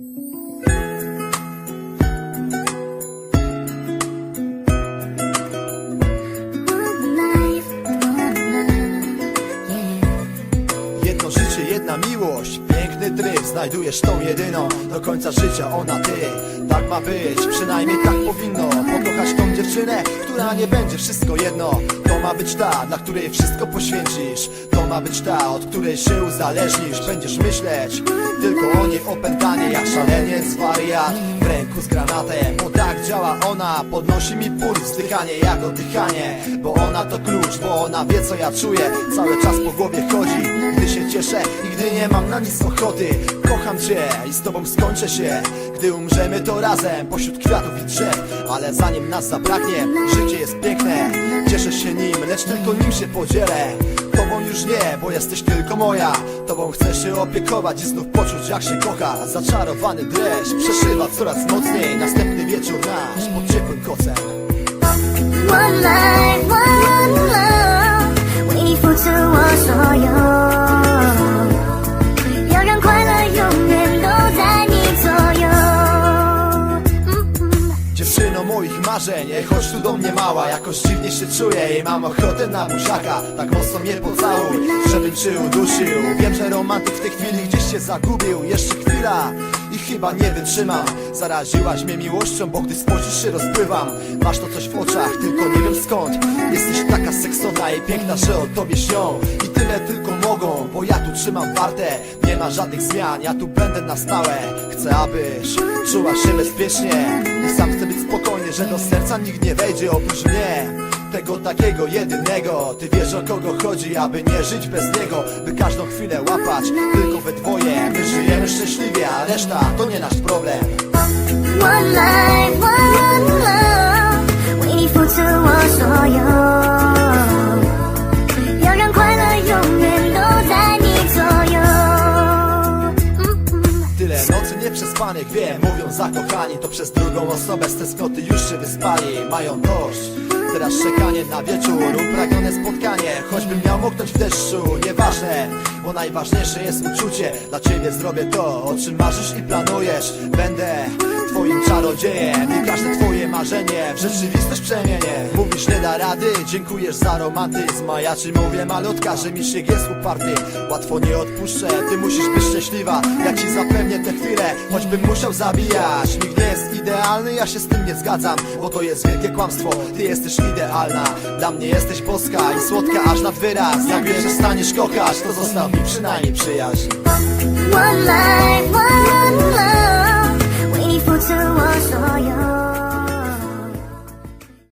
Jedno życie, jedna miłość, piękny tryb Znajdujesz tą jedyną, do końca życia ona ty. Tak ma być, przynajmniej tak powinno. Pokochać tą dziewczynę, która nie będzie wszystko jedno. To ma być ta, dla której wszystko poświęcisz ma być ta, od której się uzależnisz Będziesz myśleć tylko o niej opętanie Jak szaleniec, wariat, w ręku z granatem Bo tak działa ona, podnosi mi puls Wzdychanie jak oddychanie, bo ona to klucz Bo ona wie co ja czuję, cały czas po głowie chodzi cieszę I gdy nie mam na nic ochoty Kocham cię i z tobą skończę się. Gdy umrzemy to razem Pośród kwiatów i drzew Ale zanim nas zabraknie Życie jest piękne. Cieszę się nim, lecz tylko nim się podzielę. Tobą już nie, bo jesteś tylko moja. Tobą chcę się opiekować i znów poczuć jak się kocha. Zaczarowany dreszcz przeszywa coraz mocniej. Następny wieczór nasz pod ciepłym kocem. One life, one love. Waiting for to wash all your marzeń, ej, chodź tu do mnie mała Jakoś dziwnie się czuję i mam ochotę na buziaka Tak mocno mnie pocałuj, żebym cię udusił Wiem, że romantyk w tej chwili gdzieś się zagubił. Jeszcze chwila i chyba nie wytrzymam. Zaraziłaś mnie miłością, bo gdy spojrzysz się rozpływam Masz to coś w oczach, tylko nie wiem skąd. Jesteś taka seksowna i piękna, że o tobie śnią. I tyle tylko mogą, bo ja tu trzymam wartę. Nie ma żadnych zmian, ja tu będę na stałe. Chcę, abyś czuła się bezpiecznie. I sam chcę być spokojny, że do serca nikt nie wejdzie oprócz mnie tego takiego jedynego. Ty wiesz o kogo chodzi, aby nie żyć bez niego By każdą chwilę łapać, tylko we dwoje My żyjemy szczęśliwie, a reszta to nie nasz problem nieprzespanych, wiem, mówią zakochani To przez drugą osobę z tęsknoty już się wyspali. Mają dość Teraz czekanie na wieczór, upragnione spotkanie. Choćbym miał moknąć w deszczu, nieważne Bo najważniejsze jest uczucie. Dla ciebie zrobię to, o czym marzysz i planujesz. Będę twoim czarodziejem I każde twoje marzenie w rzeczywistość przemienię. Mówisz nie da rady, dziękujesz za romantyzm A ja ci mówię malutka, że mi się jest uparty. Łatwo nie odpuszczę, ty musisz być szczęśliwa. Ja ci zapewnię tę chwilę, choćbym musiał zabijać. Nikt nie jest idealny, ja się z tym nie zgadzam Bo to jest wielkie kłamstwo, ty jesteś idealna Dla mnie jesteś boska i słodka aż nad wyraz. Jak mnie przestaniesz kochać, to zostaw mi przynajmniej przyjaźń. One life, one.